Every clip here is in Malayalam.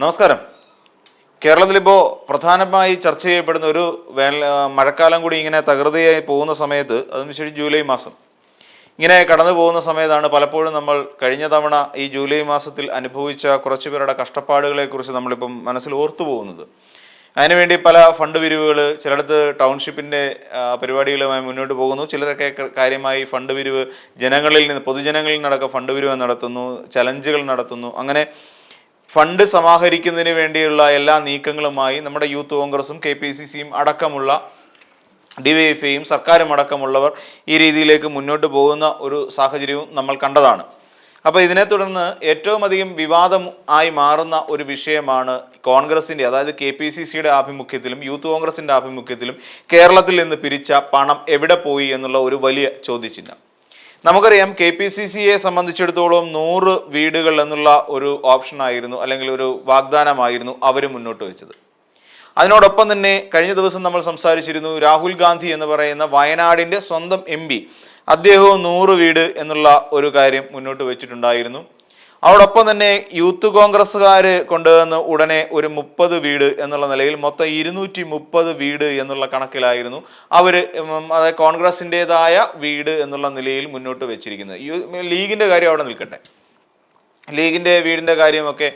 നമസ്കാരം. കേരളത്തിലിപ്പോൾ പ്രധാനമായി ചർച്ച ചെയ്യപ്പെടുന്ന ഒരു വേനൽ മഴക്കാലം കൂടി ഇങ്ങനെ തകൃതിയായി പോകുന്ന സമയത്ത് അതിനുശേഷം ജൂലൈ മാസം. ഇങ്ങനെ കടന്നു പോകുന്ന സമയത്താണ് പലപ്പോഴും നമ്മൾ കഴിഞ്ഞ തവണ ഈ ജൂലൈ മാസത്തിൽ അനുഭവിച്ച കുറച്ചു പേരുടെ കഷ്ടപ്പാടുകളെക്കുറിച്ച് നമ്മളിപ്പം മനസ്സിൽ ഓർത്തു പോകുന്നത്. അതിനുവേണ്ടി പല ഫണ്ട് പിരിവുകൾ ചിലയിടത്ത് ടൗൺഷിപ്പിന്റെ പരിപാടികളുമായി മുന്നോട്ട് പോകുന്നു. ചിലരൊക്കെ കാര്യമായി ഫണ്ട് പിരിവ് ജനങ്ങളിൽ നിന്ന് പൊതുജനങ്ങളിൽ നിന്നടക്കം ഫണ്ട് പിരിവ് നടത്തുന്നു ചലഞ്ചുകൾ നടത്തുന്നു. അങ്ങനെ ഫണ്ട് സമാഹരിക്കുന്നതിന് വേണ്ടിയുള്ള എല്ലാ നീക്കങ്ങളുമായി നമ്മുടെ യൂത്ത് കോൺഗ്രസും കെ പി സി സിയും അടക്കമുള്ള ഡിവൈഎഫ്ഐയും സർക്കാരും അടക്കമുള്ളവർ ഈ രീതിയിലേക്ക് മുന്നോട്ട് പോകുന്ന ഒരു സാഹചര്യവും നമ്മൾ കണ്ടതാണ്. അപ്പോൾ ഇതിനെ തുടർന്ന് ഏറ്റവും അധികം വിവാദം ആയി മാറുന്ന ഒരു വിഷയമാണ് കോൺഗ്രസിന്റെ അതായത് കെ പി സി സിയുടെ ആഭിമുഖ്യത്തിലും യൂത്ത് കോൺഗ്രസിന്റെ ആഭിമുഖ്യത്തിലും കേരളത്തിൽ നിന്ന് പിരിച്ച പണം എവിടെ പോയി എന്നുള്ള ഒരു വലിയ ചോദ്യചിഹ്നം. നമുക്കറിയാം കെ പി സി സിയെ സംബന്ധിച്ചിടത്തോളം നൂറ് വീടുകൾ എന്നുള്ള ഒരു ഓപ്ഷൻ ആയിരുന്നു അല്ലെങ്കിൽ ഒരു വാഗ്ദാനമായിരുന്നു അവർ മുന്നോട്ട് വെച്ചത്. അതിനോടൊപ്പം തന്നെ കഴിഞ്ഞ ദിവസം നമ്മൾ സംസാരിച്ചിരുന്നു രാഹുൽ ഗാന്ധി എന്ന് പറയുന്ന വയനാടിന്റെ സ്വന്തം എം പി. അദ്ദേഹവും നൂറ് വീട് എന്നുള്ള ഒരു കാര്യം മുന്നോട്ട് വെച്ചിട്ടുണ്ടായിരുന്നു. അതോടൊപ്പം തന്നെ യൂത്ത് കോൺഗ്രസ്സുകാർ കൊണ്ടുവന്ന് ഉടനെ ഒരു മുപ്പത് വീട് എന്നുള്ള നിലയിൽ മൊത്തം ഇരുന്നൂറ്റി മുപ്പത് വീട് എന്നുള്ള കണക്കിലായിരുന്നു അവർ അതായത് കോൺഗ്രസിന്റെതായ വീട് എന്നുള്ള നിലയിൽ മുന്നോട്ട് വെച്ചിരിക്കുന്നത്. ലീഗിന്റെ കാര്യം അവിടെ നിൽക്കട്ടെ. ലീഗിന്റെ വീടിന്റെ കാര്യമൊക്കെ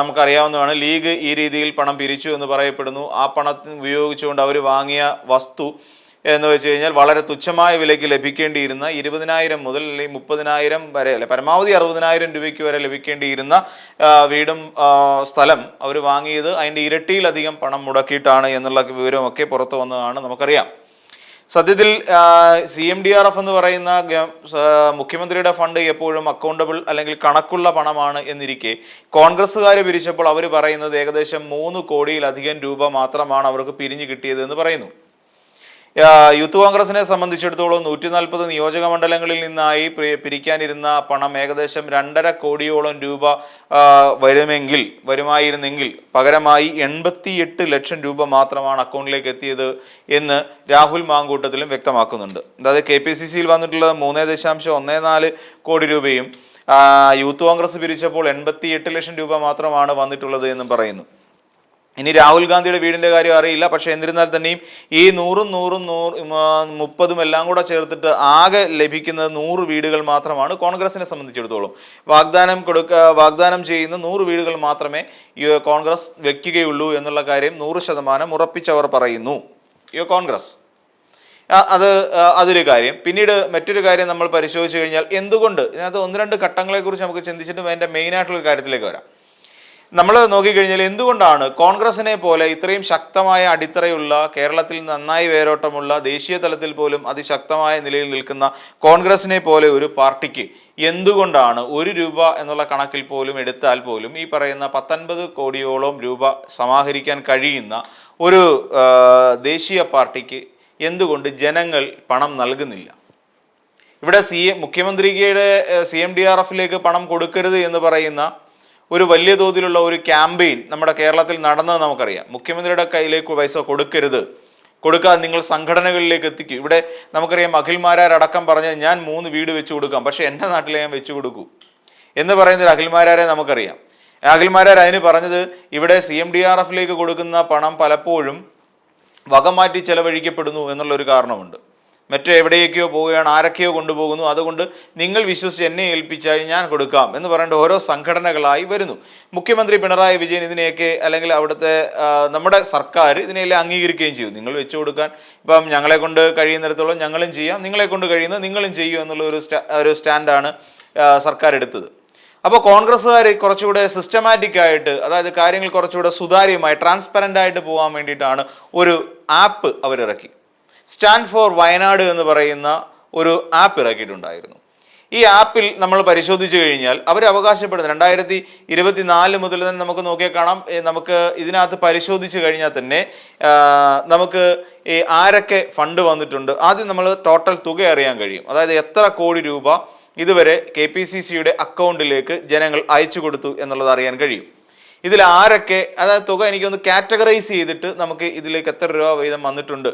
നമുക്കറിയാവുന്നതാണ്. ലീഗ് ഈ രീതിയിൽ പണം പിരിച്ചു എന്ന് പറയപ്പെടുന്നു. ആ പണത്തിന് ഉപയോഗിച്ചുകൊണ്ട് അവർ വാങ്ങിയ വസ്തു എന്ന് വെച്ച് കഴിഞ്ഞാൽ വളരെ തുച്ഛമായ വിലയ്ക്ക് ലഭിക്കേണ്ടിയിരുന്ന ഇരുപതിനായിരം മുതൽ അല്ലെങ്കിൽ മുപ്പതിനായിരം വരെ അല്ലെ പരമാവധി അറുപതിനായിരം രൂപയ്ക്ക് വരെ ലഭിക്കേണ്ടിയിരുന്ന വീടും സ്ഥലം അവർ വാങ്ങിയത് അതിന്റെ ഇരട്ടിയിലധികം പണം മുടക്കിയിട്ടാണ് എന്നുള്ള വിവരമൊക്കെ പുറത്തു വന്നതാണ് നമുക്കറിയാം. സത്യത്തിൽ C M D R F എന്ന് പറയുന്ന മുഖ്യമന്ത്രിയുടെ ഫണ്ട് എപ്പോഴും അക്കൗണ്ടബിൾ അല്ലെങ്കിൽ കണക്കുള്ള പണമാണ് എന്നിരിക്കെ കോൺഗ്രസ്സുകാർ പിരിച്ചപ്പോൾ അവർ പറയുന്നത് ഏകദേശം മൂന്ന് കോടിയിലധികം രൂപ മാത്രമാണ് അവർക്ക് പിരിഞ്ഞു കിട്ടിയത് എന്ന് പറയുന്നു. യൂത്ത് കോൺഗ്രസിനെ സംബന്ധിച്ചിടത്തോളം നൂറ്റി നാൽപ്പത് നിയോജക മണ്ഡലങ്ങളിൽ നിന്നായി പിരിക്കാനിരുന്ന പണം ഏകദേശം രണ്ടര കോടിയോളം രൂപ വരുമെങ്കിൽ വരുമായിരുന്നെങ്കിൽ പകരമായി എൺപത്തിയെട്ട് ലക്ഷം രൂപ മാത്രമാണ് അക്കൗണ്ടിലേക്ക് എത്തിയത് എന്ന് രാഹുൽ മാങ്കൂട്ടത്തിലും വ്യക്തമാക്കുന്നുണ്ട്. അതായത് കെ പി സി സിയിൽ വന്നിട്ടുള്ളത് മൂന്ന് ദശാംശം ഒന്നേ നാല് കോടി രൂപയും യൂത്ത് കോൺഗ്രസ് പിരിച്ചപ്പോൾ എൺപത്തിയെട്ട് ലക്ഷം രൂപ മാത്രമാണ് വന്നിട്ടുള്ളത് എന്നും പറയുന്നു. ഇനി രാഹുൽ ഗാന്ധിയുടെ വീടിന്റെ കാര്യം അറിയില്ല. പക്ഷേ എന്നിരുന്നാൽ തന്നെയും ഈ നൂറും നൂറും നൂറ് മുപ്പതും എല്ലാം കൂടെ ചേർത്തിട്ട് ആകെ ലഭിക്കുന്നത് നൂറ് വീടുകൾ മാത്രമാണ് കോൺഗ്രസിനെ സംബന്ധിച്ചിടത്തോളം. വാഗ്ദാനം കൊടുക്ക വാഗ്ദാനം ചെയ്യുന്ന നൂറ് വീടുകൾ മാത്രമേ കോൺഗ്രസ് വെക്കുകയുള്ളൂ എന്നുള്ള കാര്യം നൂറ് ശതമാനം ഉറപ്പിച്ചവർ പറയുന്നു. യു കോൺഗ്രസ്. അത് അതൊരു കാര്യം. പിന്നീട് മറ്റൊരു കാര്യം നമ്മൾ പരിശോധിച്ച് കഴിഞ്ഞാൽ എന്തുകൊണ്ട്? ഇതിനകത്ത് ഒന്ന് രണ്ട് ഘട്ടങ്ങളെക്കുറിച്ച് നമുക്ക് ചിന്തിച്ചിട്ട് അതിന്റെ മെയിനായിട്ടുള്ള കാര്യത്തിലേക്ക് വരാം. നമ്മൾ നോക്കിക്കഴിഞ്ഞാൽ എന്തുകൊണ്ടാണ് കോൺഗ്രസിനെ പോലെ ഇത്രയും ശക്തമായ അടിത്തറയുള്ള കേരളത്തിൽ നന്നായി വേരോട്ടമുള്ള ദേശീയ തലത്തിൽ പോലും അതിശക്തമായ നിലയിൽ നിൽക്കുന്ന കോൺഗ്രസിനെ പോലെ ഒരു പാർട്ടിക്ക് എന്തുകൊണ്ടാണ് ഒരു രൂപ എന്നുള്ള കണക്കിൽ പോലും എടുത്താൽ പോലും ഈ പറയുന്ന പത്തൊൻപത് കോടിയോളം രൂപ സമാഹരിക്കാൻ കഴിയുന്ന ഒരു ദേശീയ പാർട്ടിക്ക് എന്തുകൊണ്ട് ജനങ്ങൾ പണം നൽകുന്നില്ല? ഇവിടെ സി മുഖ്യമന്ത്രിയുടെ സി എം ഡി ആർ എഫിലേക്ക് പണം കൊടുക്കരുത് എന്ന് പറയുന്ന ഒരു വലിയ തോതിലുള്ള ഒരു ക്യാമ്പയിൻ നമ്മുടെ കേരളത്തിൽ നടന്നത് നമുക്കറിയാം. മുഖ്യമന്ത്രിയുടെ കയ്യിലേക്ക് പൈസ കൊടുക്കരുത്. കൊടുക്കാതെ നിങ്ങൾ സംഘടനകളിലേക്ക് എത്തിക്കും. ഇവിടെ നമുക്കറിയാം അഖിൽമാരാരടക്കം പറഞ്ഞാൽ ഞാൻ മൂന്ന് വീട് വെച്ചു കൊടുക്കാം പക്ഷേ എന്റെ നാട്ടിലെ ഞാൻ വെച്ചു കൊടുക്കൂ എന്ന് പറയുന്ന ഒരു അഖിൽമാരാരെ നമുക്കറിയാം. അഖിൽമാരാർ അതിന് പറഞ്ഞത് ഇവിടെ സി എം ഡി ആർ എഫിലേക്ക് കൊടുക്കുന്ന പണം പലപ്പോഴും വകമാറ്റി ചെലവഴിക്കപ്പെടുന്നു എന്നുള്ളൊരു കാരണമുണ്ട്. മറ്റു എവിടെയൊക്കെയോ പോവുകയാണ് ആരൊക്കെയോ കൊണ്ടുപോകുന്നു. അതുകൊണ്ട് നിങ്ങൾ വിശ്വസിച്ച് എന്നെ ഏൽപ്പിച്ചാൽ ഞാൻ കൊടുക്കാം എന്ന് പറയേണ്ട ഓരോ സംഘടനകളായി വരുന്നു. മുഖ്യമന്ത്രി പിണറായി വിജയൻ ഇതിനെയൊക്കെ അല്ലെങ്കിൽ അവിടുത്തെ നമ്മുടെ സർക്കാർ ഇതിനെല്ലാം അംഗീകരിക്കുകയും ചെയ്യും നിങ്ങൾ വെച്ചു കൊടുക്കാൻ ഇപ്പം ഞങ്ങളെ കൊണ്ട് കഴിയുന്നിടത്തോളം ഞങ്ങളും ചെയ്യാം. നിങ്ങളെ കൊണ്ട് കഴിയുന്നത് നിങ്ങളും ചെയ്യും എന്നുള്ള ഒരു ഒരു സ്റ്റാൻഡാണ് സർക്കാർ എടുത്തത്. അപ്പോൾ കോൺഗ്രസ്സുകാർ കുറച്ചുകൂടെ സിസ്റ്റമാറ്റിക് ആയിട്ട് അതായത് കാര്യങ്ങൾ കുറച്ചുകൂടെ സുതാര്യമായി ട്രാൻസ്പെറന്റ് ആയിട്ട് പോകാൻ വേണ്ടിയിട്ടാണ് ഒരു ആപ്പ് അവരിറക്കി. സ്റ്റാൻഡ് ഫോർ വയനാട് എന്ന് പറയുന്ന ഒരു ആപ്പ് ഇറക്കിയിട്ടുണ്ടായിരുന്നു. ഈ ആപ്പിൽ നമ്മൾ പരിശോധിച്ചു കഴിഞ്ഞാൽ അവർ അവകാശപ്പെടുന്നത് രണ്ടായിരത്തി ഇരുപത്തി നാല് മുതൽ തന്നെ നമുക്ക് നോക്കിയാൽ കാണാം. നമുക്ക് ഇതിനകത്ത് പരിശോധിച്ച് കഴിഞ്ഞാൽ തന്നെ നമുക്ക് ഈ ആരൊക്കെ ഫണ്ട് വന്നിട്ടുണ്ട് ആദ്യം നമ്മൾ ടോട്ടൽ തുക അറിയാൻ കഴിയും. അതായത് എത്ര കോടി രൂപ ഇതുവരെ കെ പി സി സിയുടെ അക്കൗണ്ടിലേക്ക് ജനങ്ങൾ അയച്ചു കൊടുത്തു എന്നുള്ളത് അറിയാൻ കഴിയും. ഇതിൽ ആരൊക്കെ അതായത് തുക എനിക്കൊന്ന് കാറ്റഗറൈസ് ചെയ്തിട്ട് നമുക്ക് ഇതിലേക്ക് എത്ര രൂപ വീതം വന്നിട്ടുണ്ട്.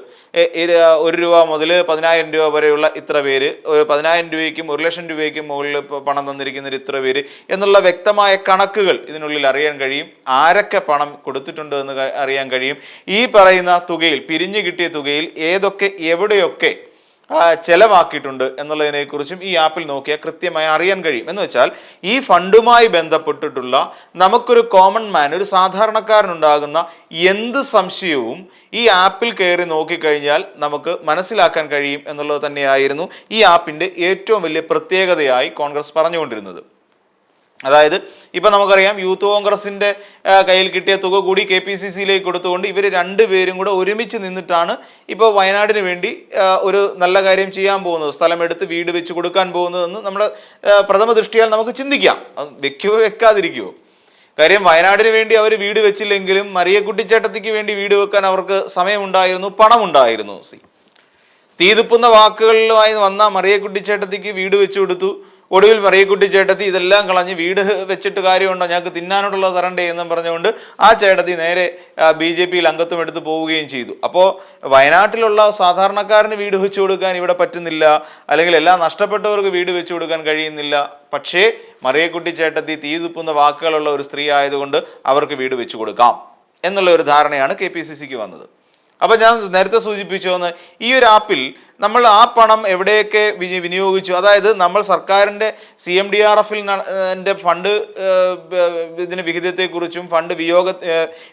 ഒരു രൂപ മുതൽ പതിനായിരം രൂപ വരെയുള്ള ഇത്ര പേര് പതിനായിരം രൂപയ്ക്കും ഒരു ലക്ഷം രൂപയ്ക്കും മുകളിൽ പണം തന്നിരിക്കുന്ന ഇത്ര പേര് എന്നുള്ള വ്യക്തമായ കണക്കുകൾ ഇതിനുള്ളിൽ അറിയാൻ കഴിയും. ആരൊക്കെ പണം കൊടുത്തിട്ടുണ്ട് എന്ന് അറിയാൻ കഴിയും. ഈ പറയുന്ന തുകയിൽ പിരിഞ്ഞു കിട്ടിയ തുകയിൽ ഏതൊക്കെ എവിടെയൊക്കെ ചെലവാക്കിയിട്ടുണ്ട് എന്നുള്ളതിനെക്കുറിച്ചും ഈ ആപ്പിൽ നോക്കിയാൽ കൃത്യമായി അറിയാൻ കഴിയും. എന്ന് വെച്ചാൽ ഈ ഫണ്ടുമായി ബന്ധപ്പെട്ടിട്ടുള്ള നമുക്കൊരു കോമൺ മാൻ ഒരു സാധാരണക്കാരനുണ്ടാകുന്ന എന്ത് സംശയവും ഈ ആപ്പിൽ കയറി നോക്കിക്കഴിഞ്ഞാൽ നമുക്ക് മനസ്സിലാക്കാൻ കഴിയും എന്നുള്ളത് തന്നെയായിരുന്നു ഈ ആപ്പിന്റെ ഏറ്റവും വലിയ പ്രത്യേകതയായി കോൺഗ്രസ് പറഞ്ഞുകൊണ്ടിരുന്നത്. അതായത് ഇപ്പം നമുക്കറിയാം യൂത്ത് കോൺഗ്രസിന്റെ കയ്യിൽ കിട്ടിയ തുക കൂടി കെ പി സി സിയിലേക്ക് കൊടുത്തുകൊണ്ട് ഇവർ രണ്ടുപേരും കൂടെ ഒരുമിച്ച് നിന്നിട്ടാണ് ഇപ്പോൾ വയനാടിന് വേണ്ടി ഒരു നല്ല കാര്യം ചെയ്യാൻ പോകുന്നത്. സ്ഥലമെടുത്ത് വീട് വെച്ച് കൊടുക്കാൻ പോകുന്നതെന്ന് നമ്മുടെ പ്രഥമ ദൃഷ്ടിയാൽ നമുക്ക് ചിന്തിക്കാം. വെക്കുവോ വെക്കാതിരിക്കുവോ? കാര്യം വയനാടിന് വേണ്ടി അവർ വീട് വെച്ചില്ലെങ്കിലും മറിയക്കുട്ടിച്ചേട്ടത്തിക്ക് വേണ്ടി വീട് വെക്കാൻ അവർക്ക് സമയമുണ്ടായിരുന്നു പണമുണ്ടായിരുന്നു. സി തീതുപ്പുന്ന വാക്കുകളിലുമായി വന്ന മറിയക്കുട്ടിച്ചേട്ടത്തിക്ക് വീട് വെച്ചു കൊടുത്തു ഒടുവിൽ മറിയക്കുട്ടി ചേട്ടത്തി ഇതെല്ലാം കളഞ്ഞ് വീട് വെച്ചിട്ട് കാര്യമുണ്ടോ? ഞങ്ങൾക്ക് തിന്നാനോടുള്ള തരണ്ടേ എന്നും പറഞ്ഞുകൊണ്ട് ആ ചേട്ടത്തി നേരെ ബി ജെ പിയിൽ അംഗത്വം എടുത്ത് പോവുകയും ചെയ്തു. അപ്പോൾ വയനാട്ടിലുള്ള സാധാരണക്കാരന് വീട് വെച്ചു കൊടുക്കാൻ ഇവിടെ പറ്റുന്നില്ല അല്ലെങ്കിൽ എല്ലാം നഷ്ടപ്പെട്ടവർക്ക് വീട് വെച്ചു കൊടുക്കാൻ കഴിയുന്നില്ല. പക്ഷേ മറിയക്കുട്ടി ചേട്ടത്തി തീതുപ്പുന്ന വാക്കുകളുള്ള ഒരു സ്ത്രീ ആയതുകൊണ്ട് അവർക്ക് വീട് വെച്ചു കൊടുക്കാം. എന്നുള്ള ഒരു ധാരണയാണ് കെ പി സി സിക്ക് വന്നത്. അപ്പൊ ഞാൻ നേരത്തെ സൂചിപ്പിച്ചു വന്ന് ഈ ഒരു ആപ്പിൽ നമ്മൾ ആ പണം എവിടെയൊക്കെ വിനിയോഗിച്ചു? അതായത് നമ്മൾ സർക്കാരിന്റെ സി എം ഡി ആർ എഫിൽ ഫണ്ട് ഇതിന് വിഹിതത്തെക്കുറിച്ചും ഫണ്ട് വിയോഗ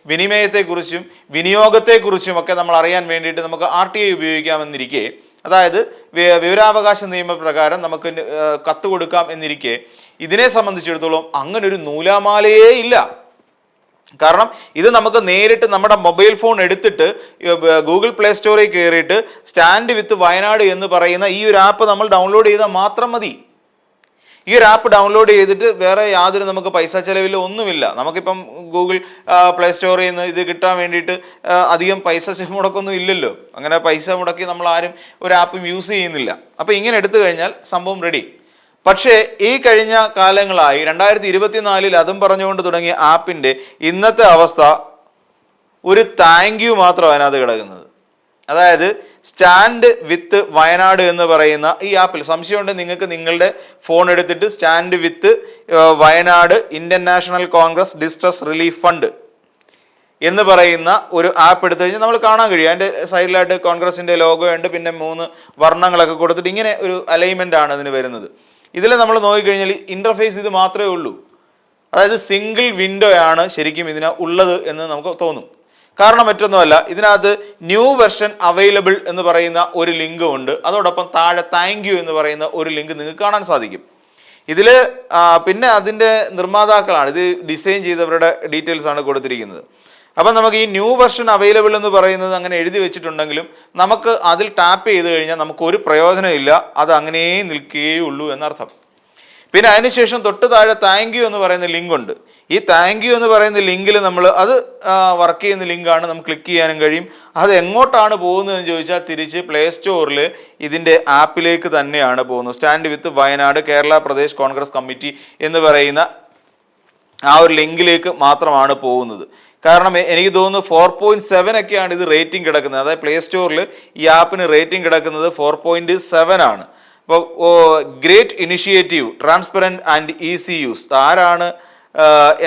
വിനിമയത്തെക്കുറിച്ചും വിനിയോഗത്തെക്കുറിച്ചും ഒക്കെ നമ്മൾ അറിയാൻ വേണ്ടിയിട്ട് നമുക്ക് ആർ ടി ഐ ഉപയോഗിക്കാമെന്നിരിക്കെ അതായത് വിവരാവകാശ നിയമപ്രകാരം നമുക്ക് കത്ത് കൊടുക്കാം എന്നിരിക്കെ ഇതിനെ സംബന്ധിച്ചിടത്തോളം അങ്ങനൊരു നൂലാമാലയേ ഇല്ല. കാരണം ഇത് നമുക്ക് നേരിട്ട് നമ്മുടെ മൊബൈൽ ഫോൺ എടുത്തിട്ട് ഗൂഗിൾ പ്ലേ സ്റ്റോറിൽ കയറിയിട്ട് സ്റ്റാൻഡ് വിത്ത് വയനാട് എന്ന് പറയുന്ന ഈ ഒരു ആപ്പ് നമ്മൾ ഡൗൺലോഡ് ചെയ്താൽ മാത്രം മതി. ഈ ഒരു ആപ്പ് ഡൗൺലോഡ് ചെയ്തിട്ട് വേറെ യാതൊരു നമുക്ക് പൈസ ചെലവില്ല ഒന്നുമില്ല. നമുക്കിപ്പം ഗൂഗിൾ പ്ലേ സ്റ്റോറിൽ നിന്ന് ഇത് കിട്ടാൻ വേണ്ടിയിട്ട് അധികം പൈസ മുടക്കൊന്നും ഇല്ലല്ലോ. അങ്ങനെ പൈസ മുടക്കി നമ്മൾ ആരും ഒരു ആപ്പും യൂസ് ചെയ്യുന്നില്ല. അപ്പം ഇങ്ങനെ എടുത്തു കഴിഞ്ഞാൽ സംഭവം റെഡി പക്ഷേ ഈ കഴിഞ്ഞ കാലങ്ങളായി രണ്ടായിരത്തി ഇരുപത്തിനാലിൽ അതും പറഞ്ഞുകൊണ്ട് തുടങ്ങിയ ആപ്പിന്റെ ഇന്നത്തെ അവസ്ഥ ഒരു താങ്ക് യു മാത്രം അതിനകത്ത് കിടക്കുന്നത്. അതായത് സ്റ്റാൻഡ് വിത്ത് വയനാട് എന്ന് പറയുന്ന ഈ ആപ്പിൽ സംശയമുണ്ട് നിങ്ങൾക്ക് നിങ്ങളുടെ ഫോൺ എടുത്തിട്ട് stand with Wayanad Indian National Congress distress relief fund എന്ന് പറയുന്ന ഒരു ആപ്പ് എടുത്തു കഴിഞ്ഞാൽ നമ്മൾ കാണാൻ കഴിയും. അതിന്റെ സൈഡിലായിട്ട് കോൺഗ്രസിന്റെ ലോഗോ ഉണ്ട് പിന്നെ മൂന്ന് വർണങ്ങളൊക്കെ കൊടുത്തിട്ട് ഇങ്ങനെ ഒരു അലൈൻമെന്റ് ആണ് അതിന് വരുന്നത്. ഇതിൽ നമ്മൾ നോക്കിക്കഴിഞ്ഞാൽ ഇന്റർഫേസ് ഇത് മാത്രമേ ഉള്ളൂ. അതായത് സിംഗിൾ വിൻഡോ ആണ് ശരിക്കും ഇതിന് ഉള്ളത് എന്ന് നമുക്ക് തോന്നും. കാരണം മറ്റൊന്നുമല്ല ഇതിനകത്ത് ന്യൂ വെർഷൻ അവൈലബിൾ എന്ന് പറയുന്ന ഒരു ലിങ്കും ഉണ്ട്. അതോടൊപ്പം താഴെ താങ്ക് യു എന്ന് പറയുന്ന ഒരു ലിങ്ക് നിങ്ങൾക്ക് കാണാൻ സാധിക്കും. ഇതിൽ പിന്നെ അതിന്റെ നിർമ്മാതാക്കളാണ്. ഇത് ഡിസൈൻ ചെയ്തവരുടെ ഡീറ്റെയിൽസ് ആണ് കൊടുത്തിരിക്കുന്നത്. അപ്പം നമുക്ക് ഈ ന്യൂ വെർഷൻ അവൈലബിൾ എന്ന് പറയുന്നത് അങ്ങനെ എഴുതി വെച്ചിട്ടുണ്ടെങ്കിലും നമുക്ക് അതിൽ ടാപ്പ് ചെയ്ത് കഴിഞ്ഞാൽ നമുക്ക് ഒരു പ്രയോജനമില്ല അത് അങ്ങനെ നിൽക്കുകയുള്ളൂ എന്നർത്ഥം. പിന്നെ അതിനുശേഷം തൊട്ട് താഴെ താങ്ക് യു എന്ന് പറയുന്ന ലിങ്ക് ഉണ്ട്. ഈ താങ്ക് യു എന്ന് പറയുന്ന ലിങ്കിൽ നമ്മൾ അത് വർക്ക് ചെയ്യുന്ന ലിങ്കാണ് നമുക്ക് ക്ലിക്ക് ചെയ്യാനും കഴിയും. അത് എങ്ങോട്ടാണ് പോകുന്നതെന്ന് ചോദിച്ചാൽ തിരിച്ച് പ്ലേ സ്റ്റോറിൽ ഇതിന്റെ ആപ്പിലേക്ക് തന്നെയാണ് പോകുന്നത്. Stand with Wayanad Kerala Pradesh Congress committee എന്ന് പറയുന്ന ആ ഒരു ലിങ്കിലേക്ക് മാത്രമാണ് പോകുന്നത്. കാരണം എനിക്ക് തോന്നുന്നു ഫോർ പോയിന്റ് സെവൻ ഒക്കെയാണ് ഇത് റേറ്റിംഗ് കിടക്കുന്നത്. അതായത് പ്ലേ സ്റ്റോറിൽ ഈ ആപ്പിന് റേറ്റിംഗ് കിടക്കുന്നത് ഫോർ പോയിന്റ് സെവൻ ആണ്. അപ്പോൾ great initiative transparent and easy use ആരാണ്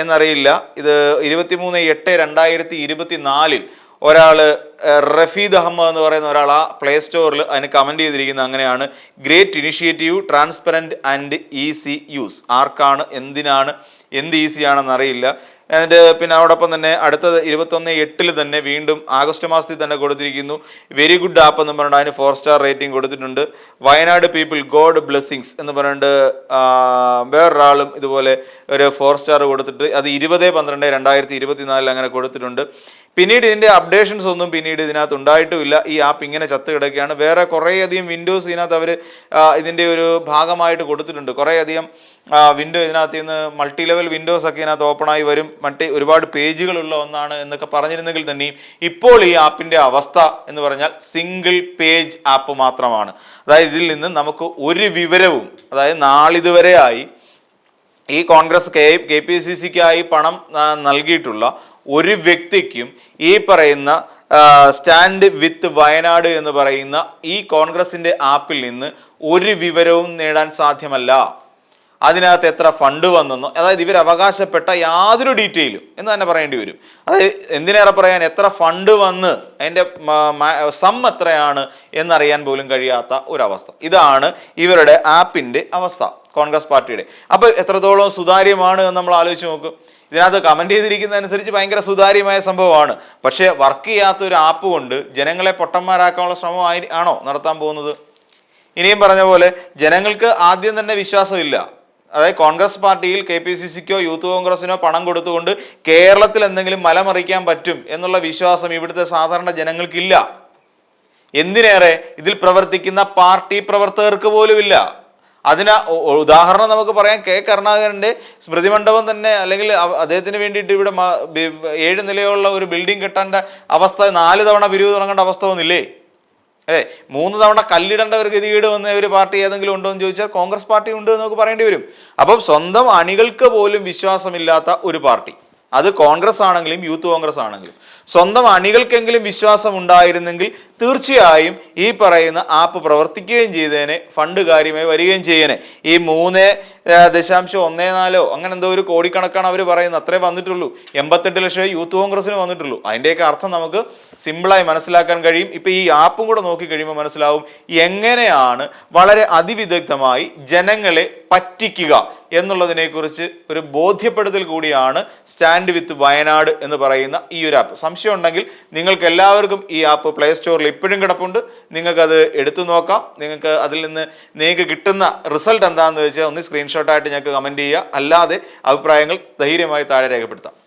എന്നറിയില്ല. ഇത് ഇരുപത്തിമൂന്ന് എട്ട് രണ്ടായിരത്തി ഇരുപത്തി നാലിൽ ഒരാൾ റഫീദ് അഹമ്മദ് എന്ന് പറയുന്ന ഒരാൾ ആ പ്ലേ സ്റ്റോറിൽ അതിന് കമന്റ് ചെയ്തിരിക്കുന്നത് അങ്ങനെയാണ്. Great initiative transparent and easy use ആർക്കാണ് എന്തിനാണ് എന്ത് ഈസിയാണെന്ന് അറിയില്ല. എന്നിട്ട് പിന്നെ അതോടൊപ്പം തന്നെ അടുത്തത് ഇരുപത്തൊന്ന് എട്ടിൽ തന്നെ വീണ്ടും ആഗസ്റ്റ് മാസത്തിൽ തന്നെ കൊടുത്തിരിക്കുന്നു. വെരി ഗുഡ് ആപ്പ് എന്ന് പറഞ്ഞിട്ട് അതിന് ഫോർ സ്റ്റാർ റേറ്റിംഗ് കൊടുത്തിട്ടുണ്ട്. വയനാട് പീപ്പിൾ ഗോഡ് ബ്ലെസ്സിങ്സ് എന്ന് പറഞ്ഞിട്ട് വേറൊരാളും ഇതുപോലെ ഒരു ഫോർ സ്റ്റാർ കൊടുത്തിട്ട് അത് ഇരുപത് പന്ത്രണ്ട് രണ്ടായിരത്തി ഇരുപത്തിനാലിൽ അങ്ങനെ കൊടുത്തിട്ടുണ്ട്. പിന്നീട് ഇതിന്റെ അപ്ഡേഷൻസ് ഒന്നും പിന്നീട് ഇതിനകത്ത് ഉണ്ടായിട്ടുമില്ല. ഈ ആപ്പ് ഇങ്ങനെ ചത്ത് കിടക്കുകയാണ്. വേറെ കുറേയധികം വിൻഡോസ് ഇതിനകത്ത് അവർ ഇതിന്റെ ഒരു ഭാഗമായിട്ട് കൊടുത്തിട്ടുണ്ട്. കുറേയധികം വിൻഡോ ഇതിനകത്ത് നിന്ന് മൾട്ടി ലെവൽ വിൻഡോസ് ഒക്കെ ഇതിനകത്ത് ഓപ്പണായി വരും. മറ്റ് ഒരുപാട് പേജുകളുള്ള ഒന്നാണ് എന്നൊക്കെ പറഞ്ഞിരുന്നെങ്കിൽ തന്നെയും ഇപ്പോൾ ഈ ആപ്പിന്റെ അവസ്ഥ എന്ന് പറഞ്ഞാൽ സിംഗിൾ പേജ് ആപ്പ് മാത്രമാണ്. അതായത് ഇതിൽ നിന്ന് നമുക്ക് ഒരു വിവരവും അതായത് നാളിതുവരെയായി ഈ Congress K K P C സിക്കായി പണം നൽകിയിട്ടുള്ള ഒരു വ്യക്തിക്കും ഈ പറയുന്ന സ്റ്റാൻഡ് വിത്ത് വയനാട് എന്ന് പറയുന്ന ഈ കോൺഗ്രസിന്റെ ആപ്പിൽ നിന്ന് ഒരു വിവരവും നേടാൻ സാധ്യമല്ല. അതിനകത്ത് എത്ര ഫണ്ട് വന്നെന്നോ അതായത് ഇവർ അവകാശപ്പെട്ട യാതൊരു ഡീറ്റെയിലും എന്ന് തന്നെ പറയേണ്ടി വരും. അതായത് എന്തിനേറെ പറയാൻ എത്ര ഫണ്ട് വന്ന് അതിന്റെ സം എത്രയാണ് എന്നറിയാൻ പോലും കഴിയാത്ത ഒരവസ്ഥ. ഇതാണ് ഇവരുടെ ആപ്പിന്റെ അവസ്ഥ കോൺഗ്രസ് പാർട്ടിയുടെ. അപ്പോൾ എത്രത്തോളം സുതാര്യമാണ് എന്ന് നമ്മൾ ആലോചിച്ച് നോക്കും. ഇതിനകത്ത് കമന്റ് ചെയ്തിരിക്കുന്നതനുസരിച്ച് ഭയങ്കര സുതാര്യമായ സംഭവമാണ്. പക്ഷേ വർക്ക് ചെയ്യാത്ത ഒരു ആപ്പ് കൊണ്ട് ജനങ്ങളെ പൊട്ടന്മാരാക്കാനുള്ള ശ്രമമായി ആണോ നടത്താൻ പോകുന്നത്? ഇനിയും പറഞ്ഞ പോലെ ജനങ്ങൾക്ക് ആദ്യം തന്നെ വിശ്വാസമില്ല. അതായത് കോൺഗ്രസ് പാർട്ടിയിൽ കെ പി സി സിക്കോ യൂത്ത് കോൺഗ്രസിനോ പണം കൊടുത്തുകൊണ്ട് കേരളത്തിൽ എന്തെങ്കിലും മലമറിക്കാൻ പറ്റും എന്നുള്ള വിശ്വാസം ഇവിടുത്തെ സാധാരണ ജനങ്ങൾക്കില്ല. എന്തിനേറെ? ഇതിൽ പ്രവർത്തിക്കുന്ന പാർട്ടി പ്രവർത്തകർക്ക് പോലുമില്ല. അതിന് ഉദാഹരണം നമുക്ക് പറയാം. കെ. കരുണാകരന്റെ സ്മൃതി മണ്ഡപം തന്നെ അല്ലെങ്കിൽ അദ്ദേഹത്തിന് വേണ്ടിയിട്ട് ഇവിടെ ഏഴ് നിലയുള്ള ഒരു ബിൽഡിംഗ് കെട്ടേണ്ട അവസ്ഥ നാല് തവണ പിരിവ് തുടങ്ങേണ്ട അവസ്ഥ വന്നില്ലേ? അതെ മൂന്ന് തവണ കല്ലിടേണ്ട ഒരു ഗതികേട് വന്ന ഒരു പാർട്ടി ഏതെങ്കിലും ഉണ്ടോ എന്ന് ചോദിച്ചാൽ കോൺഗ്രസ് പാർട്ടി ഉണ്ട് എന്ന് നമുക്ക് പറയേണ്ടി വരും. അപ്പം സ്വന്തം അണികൾക്ക് പോലും വിശ്വാസമില്ലാത്ത ഒരു പാർട്ടി. അത് കോൺഗ്രസ് ആണെങ്കിലും യൂത്ത് കോൺഗ്രസ് ആണെങ്കിലും. സ്വന്തം അണികൾക്കെങ്കിലും വിശ്വാസം ഉണ്ടായിരുന്നെങ്കിൽ തീർച്ചയായും ഈ പറയുന്ന ആപ്പ് പ്രവർത്തിക്കുകയും ചെയ്തേനെ ഫണ്ട് കാര്യമായി വരികയും ചെയ്യേനെ. ഈ മൂന്ന് ദശാംശം ഒന്നേ നാലോ അങ്ങനെ എന്തോ ഒരു കോടിക്കണക്കാണ് അവർ പറയുന്നത്. അത്രേ വന്നിട്ടുള്ളൂ. എൺപത്തെട്ട് ലക്ഷം യൂത്ത് കോൺഗ്രസ്സിന് വന്നിട്ടുള്ളൂ. അതിന്റെയൊക്കെ അർത്ഥം നമുക്ക് സിമ്പിളായി മനസ്സിലാക്കാൻ കഴിയും. ഇപ്പം ഈ ആപ്പും കൂടെ നോക്കി കഴിയുമ്പോൾ മനസ്സിലാവും എങ്ങനെയാണ് വളരെ അതിവിദഗ്ധമായി ജനങ്ങളെ പറ്റിക്കുക എന്നുള്ളതിനെക്കുറിച്ച് ഒരു ബോധ്യപ്പെടുത്തൽ കൂടിയാണ് സ്റ്റാൻഡ് വിത്ത് വയനാട് എന്ന് പറയുന്ന ഈ ഒരു ആപ്പ് സംശയം ഉണ്ടെങ്കിൽ നിങ്ങൾക്ക് എല്ലാവർക്കും ഈ ആപ്പ് പ്ലേ സ്റ്റോറിൽ ഇപ്പോഴും കിടപ്പുണ്ട്. നിങ്ങൾക്കത് എടുത്തു നോക്കാം. നിങ്ങൾക്ക് അതിൽ നിന്ന് നിങ്ങൾക്ക് കിട്ടുന്ന റിസൾട്ട് എന്താണെന്ന് വെച്ചാൽ ഒന്ന് സ്ക്രീൻഷോട്ടായിട്ട് ഞങ്ങൾക്ക് കമന്റ് ചെയ്യുക. അല്ലാതെ അഭിപ്രായങ്ങൾ ധൈര്യമായി താഴെ രേഖപ്പെടുത്താം.